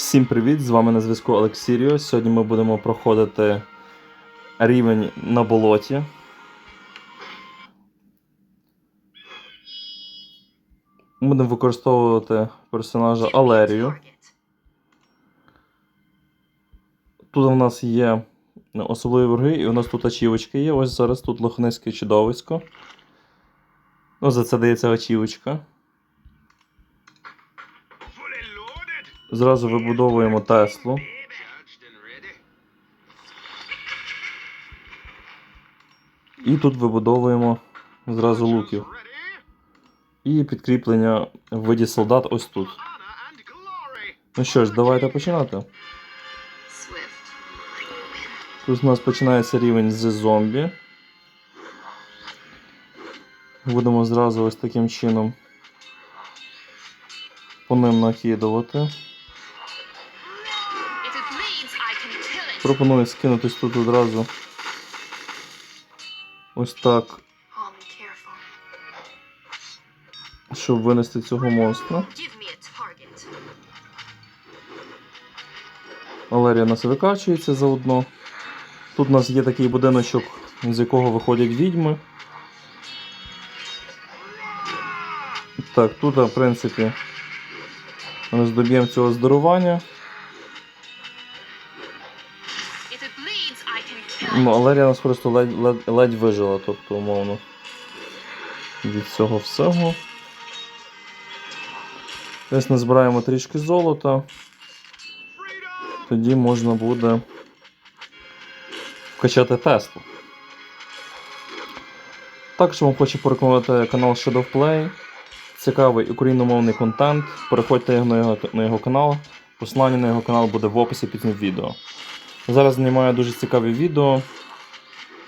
Всім привіт! З вами на зв'язку Олексіріо. Сьогодні ми будемо проходити рівень на болоті. Будемо використовувати персонажа Алерію. Тут у нас є особливі вороги, і у нас тут ачівочки є. Ось зараз тут лохнеське чудовисько. Ну, за це дається ачівочка. Зразу вибудовуємо Теслу. І тут вибудовуємо зразу луків. І підкріплення в виді солдат ось тут. Ну що ж, давайте починати. Тут у нас починається рівень з зомбі. Будемо зразу ось таким чином по ним накидувати. Пропоную скинутись тут одразу. Ось так, щоб винести цього монстра. Валерія нас викачується заодно. Тут у нас є такий будиночок, з якого виходять відьми. Так, тут, в принципі, ми здоб'ємо цього здорування. Kill Ну, нас просто ледь, ледь, ледь вижила, тобто, умовно. Від цього всього. Десь назбираємо трішки золота. Тоді можна буде вкачати Теслу. Також вам хочу порекомендувати канал Shadow Play. Цікавий україномовний контент. Переходьте на його, на його канал. Посилання на його канал буде в описі під цим відео. Зараз знімаю дуже цікаві відео.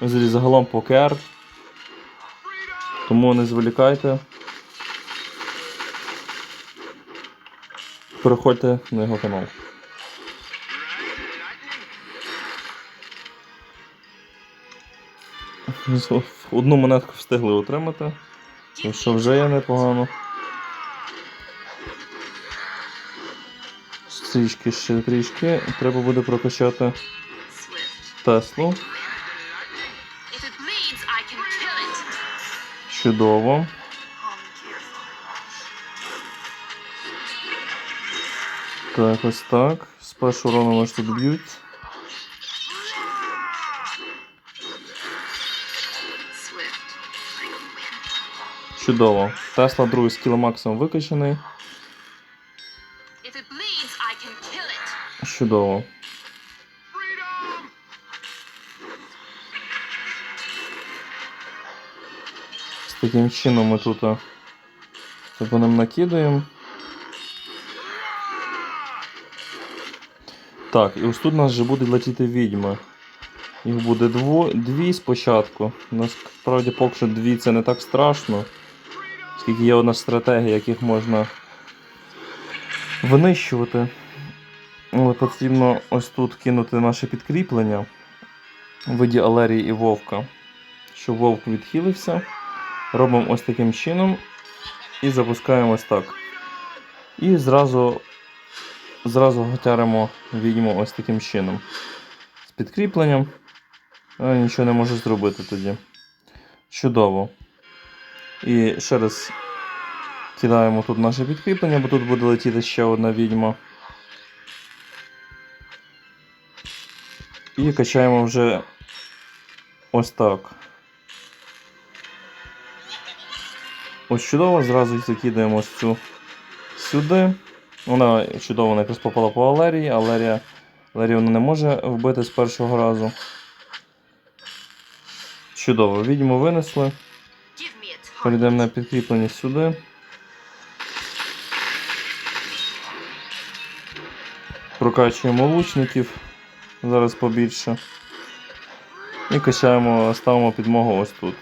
Загалом по КР. Тому не зволікайте. Переходьте на його канал. Одну монетку встигли отримати. Що вже є непогано. Трішки ще трішки. Треба буде прокачати. Теслу. Чудово. Так, ось так. Спершу урону нас тут б'ють. Чудово. Тесла другий скіл максимум викачаний. Чудово. З таким чином ми тут а, по накидаємо. Так, і ось тут у нас вже будуть летіти відьми. Їх буде дво, дві спочатку. Насправді поки що дві це не так страшно. Оскільки є одна стратегія, яких можна винищувати. Але потрібно ось тут кинути наше підкріплення в виді Алерії і Вовка. Щоб Вовк відхилився. Робимо ось таким чином. І запускаємо ось так. І зразу, зразу готяримо відьму ось таким чином. З підкріпленням. Але нічого не можу зробити тоді. Чудово. І ще раз кидаємо тут наше підкріплення, бо тут буде летіти ще одна відьма. І качаємо вже ось так. Ось чудово, зразу закидаємо ось цю сюди. Вона чудово якраз попала по Алерії. Алерія, Алерія вона не може вбити з першого разу. Чудово, відьму винесли. Перейдемо на підкріплення сюди. Прокачуємо лучників. Зараз побільше. І качаємо, ставимо підмогу ось тут.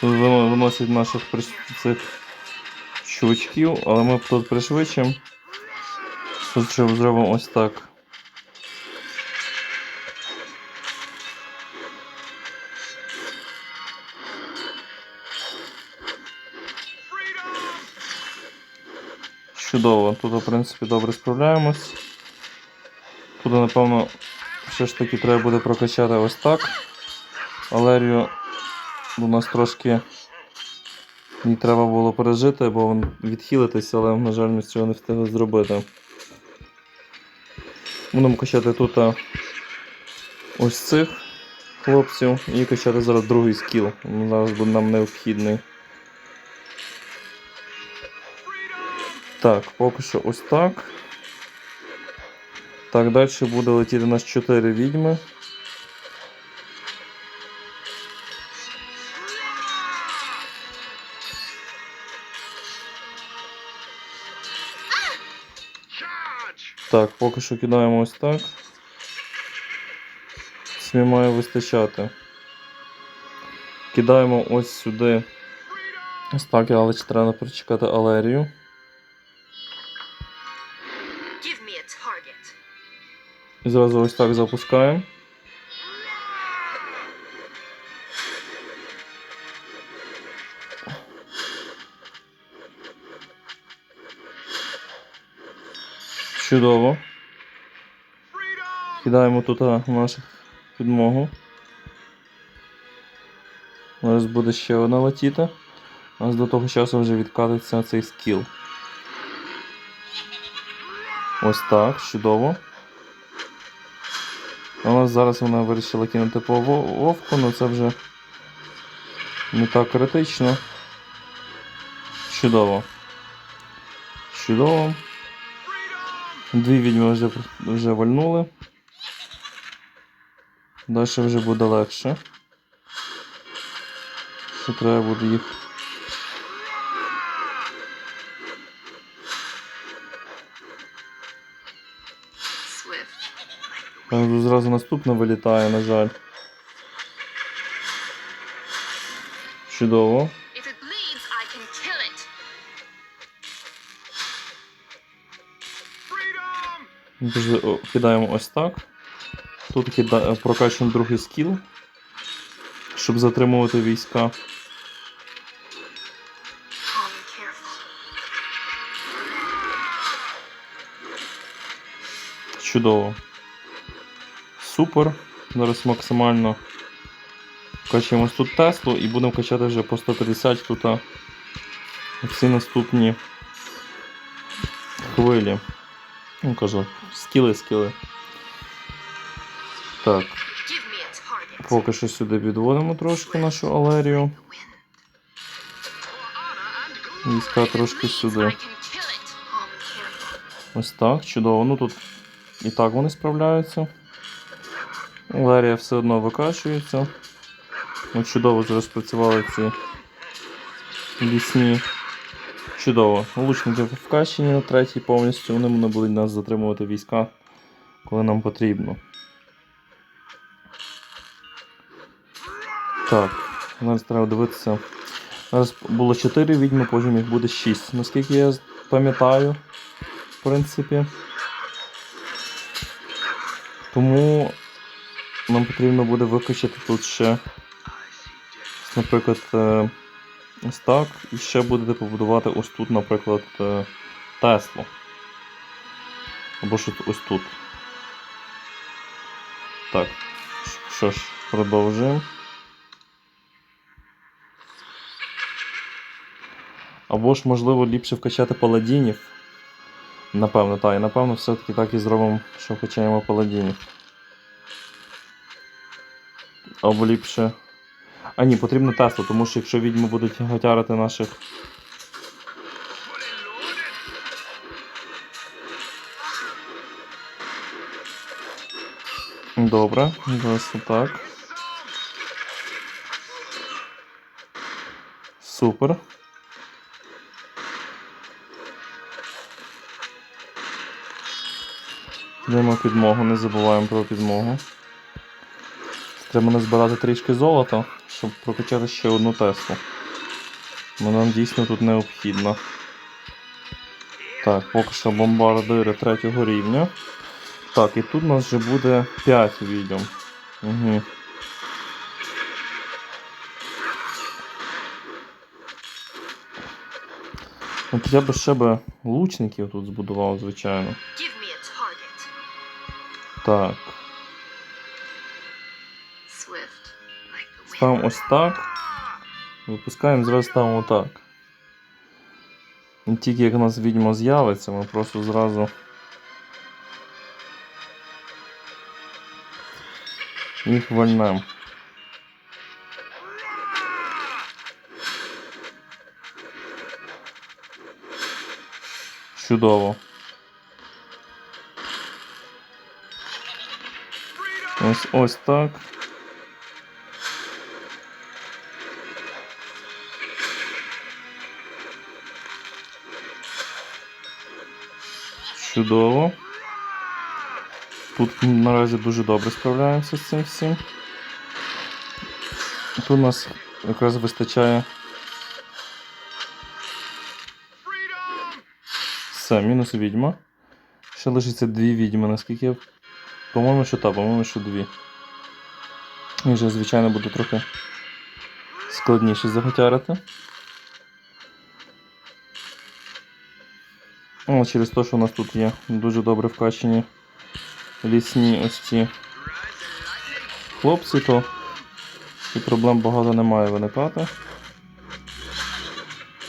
Тут виносять наших приш... цих чувачків, але ми тут пришвидшимо. Тут зробимо ось так. Чудово. Тут, в принципі, добре справляємось. Тут, напевно, все ж таки треба буде прокачати ось так. Алерію у нас трошки їй треба було пережити, бо він відхилитися, але, на жаль, ми цього не встигли зробити. Будемо качати тут ось цих хлопців і качати зараз другий скіл. Зараз буде нам необхідний. Так, поки що ось так. Так, далі буде летіти нас 4 відьми. Так, поки що кидаємо ось так. Смі має вистачати. Кидаємо ось сюди. Ось так, але ще треба прочекати алерію. І зразу ось так запускаємо. Чудово. Кидаємо тут нашу підмогу. Зараз буде ще одна летіти. У нас до того часу вже відкатиться цей скіл. Ось так, чудово. У нас зараз вона вирішила кинути по вовку, але це вже не так критично. Чудово. Чудово. Дві відьми вже, вже вальнули. Далі вже буде легше. Ще треба буде їх. Тут зразу наступна вилітає, на жаль. Чудово. Дуже, Кидаємо ось так. Тут кида... прокачуємо другий скіл, щоб затримувати війська. Чудово. Супер. Зараз максимально качаємо тут Теслу і будемо качати вже по 150 тут всі наступні хвилі. Ну, кажу, скіли, скіли. Так, поки що сюди відводимо трошки нашу алерію. Війська трошки сюди. Ось так, чудово. Ну тут і так вони справляються. Лерія все одно викачується. Ну, чудово зараз працювали ці лісні. Чудово. Лучники вкачені на третій повністю. Вони не будуть нас затримувати війська, коли нам потрібно. Так, зараз треба дивитися. Зараз було 4 відьми, потім їх буде 6. Наскільки я пам'ятаю, в принципі. Тому нам потрібно буде викачати тут ще, наприклад, е, ось так. І ще будете побудувати ось тут, наприклад, е, Теслу. Або що ось тут. Так. Що ж, продовжуємо. Або ж, можливо, ліпше вкачати паладінів. Напевно, так. І напевно все-таки так і зробимо, що вкачаємо паладінів. Або. А ні, потрібно Теслу, тому що якщо відьми будуть гатярити наших. Добре, зараз так. Супер. Даємо підмогу, не забуваємо про підмогу. Треба назбирати трішки золота, щоб прокачати ще одну Теслу. Бо нам дійсно тут необхідно. Так, поки що бомбардири третього рівня. Так, і тут у нас вже буде 5 відьом. Угу. От я би ще би лучників тут збудував, звичайно. Так. Ставимо ось так. Випускаємо, зразу ставимо так. І тільки як у нас відьма з'явиться, ми просто зразу. Їх вольнем. Чудово. Ось ось так. Чудово. Тут наразі дуже добре справляємося з цим всім. Тут у нас якраз вистачає. Все, мінус відьма. Ще лишиться дві відьми, наскільки я. По-моєму, що та, по-моєму, що дві. І вже, звичайно, буде трохи складніше заготярити. О, через те, що у нас тут є дуже добре вкачені лісні ось ці хлопці, то і проблем багато не має виникати.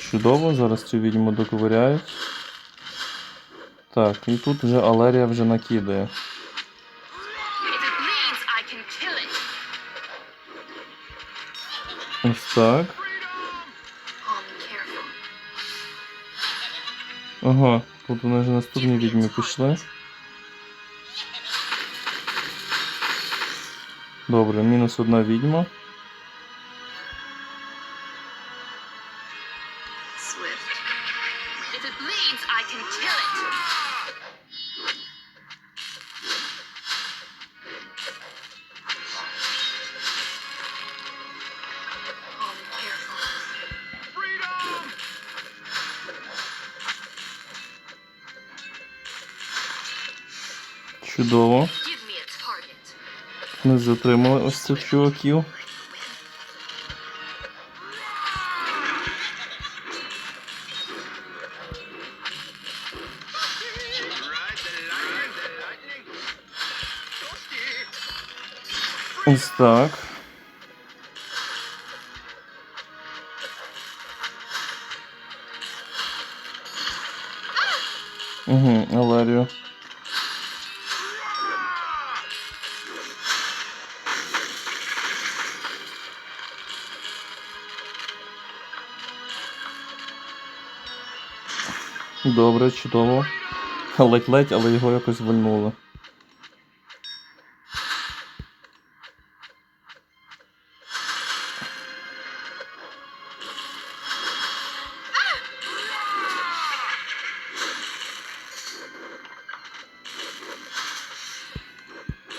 Чудово, зараз цю відьму доковиряють. Так, і тут вже Алерія вже накидає. Ось так. Ага, тут вони вже наступні відьми пішли. Добре, мінус одна відьма. Чудово. Ми затримали ось цих чуваків. Ось так. Добре, чудово. Ледь-ледь, але його якось вальнули.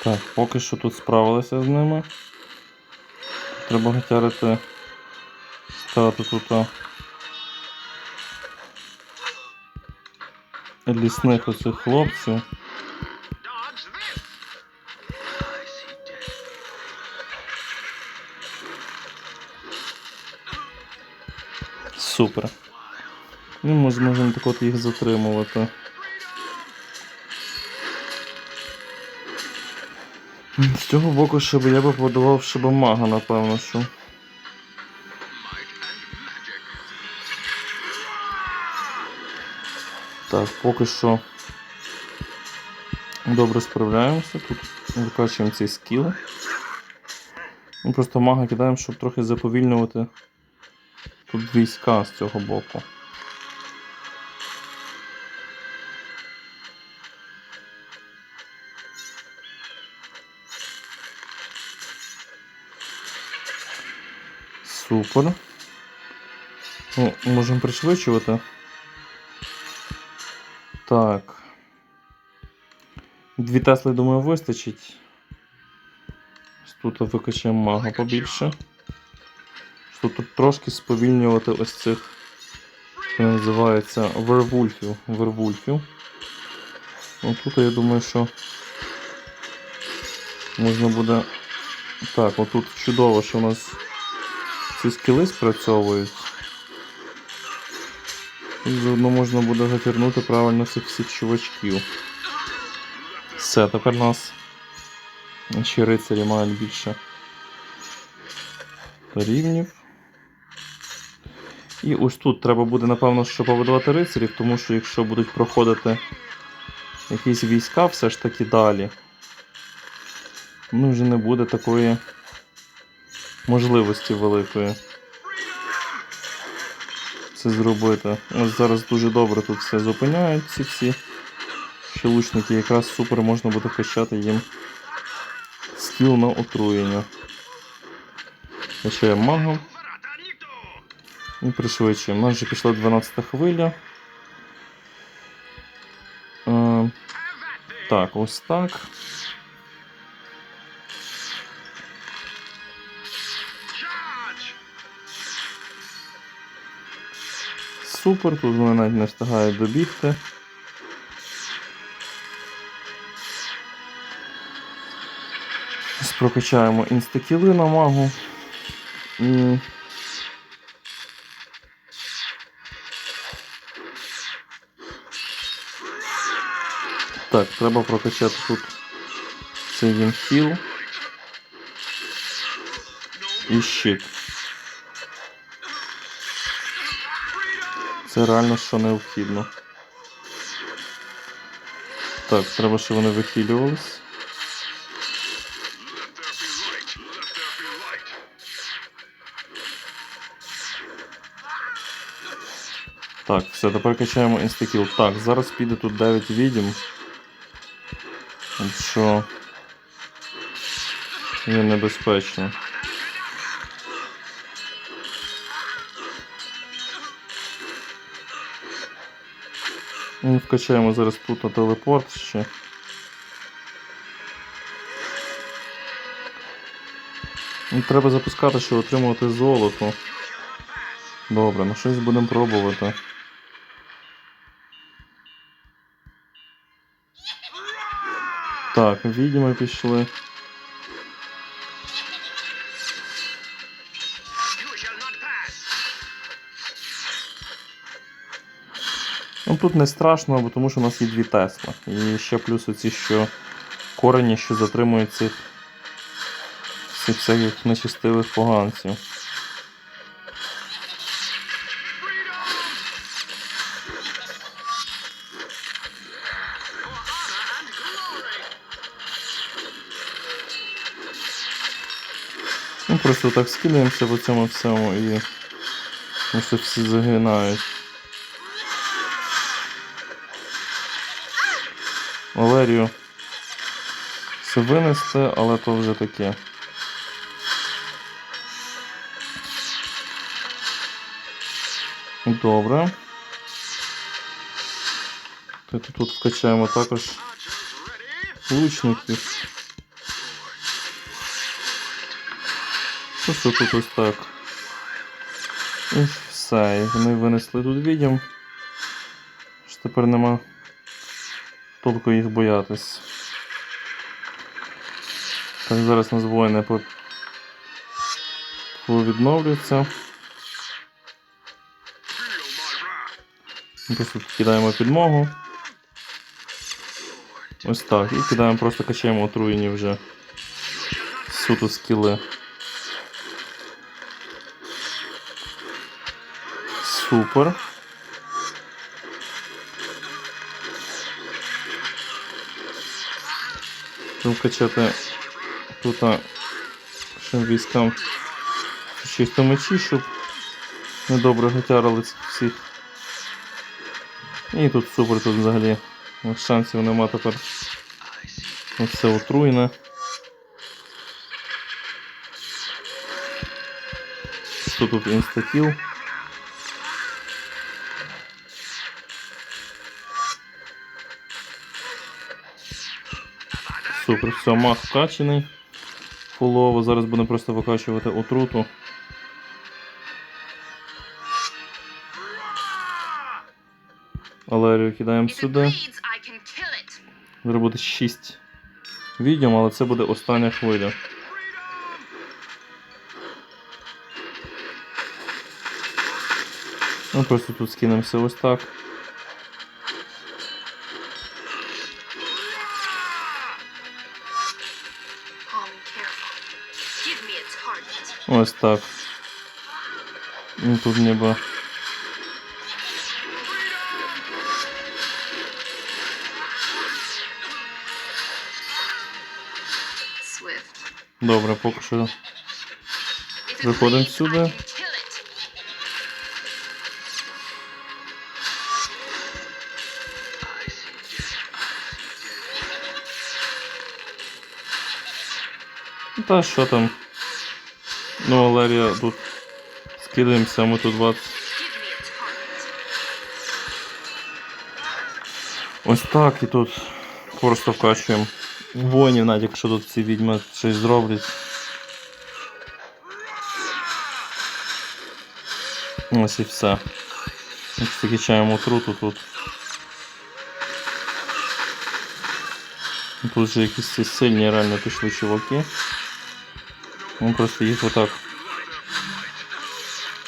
Так, поки що тут справилися з ними. Треба гатярити. Ставити тут. Лісних оцих хлопців. Супер. І ми зможемо так от їх затримувати. З цього боку ще б я би подавав ще б мага, напевно, що. Так, поки що добре справляємося. Тут викачуємо цей скіл. Ми просто мага кидаємо, щоб трохи заповільнювати тут війська з цього боку. Супер. Ну, можемо пришвидшувати. Так. Дві Тесли, думаю, вистачить. Тут викачаємо мага побільше. Тут трошки сповільнювати ось цих, що називається вервульфів. Вервульфів. Ну, тут я думаю, що можна буде. Так, отут чудово, що у нас ці скіли спрацьовують. І заодно можна буде затягнути правильно цих всіх чувачків. Все, тепер нас ще рицарі мають більше рівнів. І ось тут треба буде, напевно, що повидувати рицарів, тому що якщо будуть проходити якісь війська все ж таки далі, ну вже не буде такої можливості великої це зробити. Ось зараз дуже добре тут все зупиняють ці всі ще лучники. Якраз супер можна буде качати їм скіл на отруєння. Качаємо магом і пришвидшуємо. У нас вже пішла 12 хвиля. Е, так, ось так. Супер, тут вони навіть не встигають добігти. Прокачаємо інстакіли на магу. Так, треба прокачати тут цей їм хіл і щит. Це реально що необхідно. Так, треба, щоб вони вихилювались. Так, все, тепер качаємо інстакіл. Так, зараз піде тут 9 відьм. От Що є небезпечно. Вкачаємо зараз тут на телепорт ще. Ну, Треба запускати, щоб отримувати золото. Добре, ну щось будемо пробувати. Так, відьми пішли. Тут не страшно, бо тому що у нас є дві Тесла. І ще плюс оці, що корені, що затримують цих всіх всяких нечистивих поганців. Ну просто так скидаємося по цьому всьому і просто всі загинають. Валерію все винесли, але то вже таке. Добре. Тобто тут вкачаємо також лучників. Просто тут ось так. І все, і вони винесли тут відьом. Що тепер нема толку їх боятись. Так, зараз у нас воїни по... повідновлюються. Просто кидаємо підмогу. Ось так. І кидаємо, просто качаємо отруєні вже суто скіли. Супер. Щоб качати тут а, військам чисто мечі, щоб недобре гатярили всіх. І тут супер, тут взагалі шансів нема тепер. Все отруєне. Що тут інстакіл? Супер, все, мах вкачений. Фулово. Зараз будемо просто викачувати отруту. Алерію кидаємо сюди. Зараз буде 6 відьом, але це буде остання хвиля. Ну просто тут скинемося ось так. Ось так. Ну тут ніби. Добре, поки що. Виходимо сюди. Та що там? Ну, Валерія тут скидаємося, ми тут 20. Give me a target. Ось так і тут просто вкачуємо воїнів, навіть якщо тут ці відьми щось зроблять. Ось і все. Ось Закачаємо отруту тут. Тут же якісь сильні реально пішли чуваки. Ми просто їх отак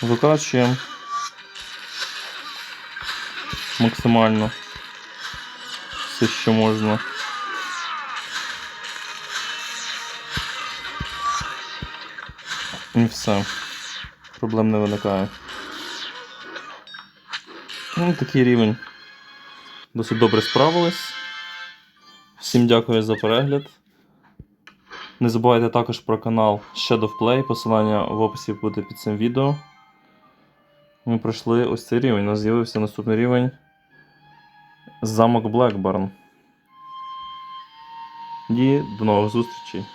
викачуємо максимально все, що можна. І все. Проблем не виникає. Ну, такий рівень. Досить добре справились. Всім дякую за перегляд. Не забувайте також про канал Shadow Play, посилання в описі буде під цим відео. Ми пройшли ось цей рівень. У нас з'явився наступний рівень. Замок Блекбарн. І до нових зустрічей.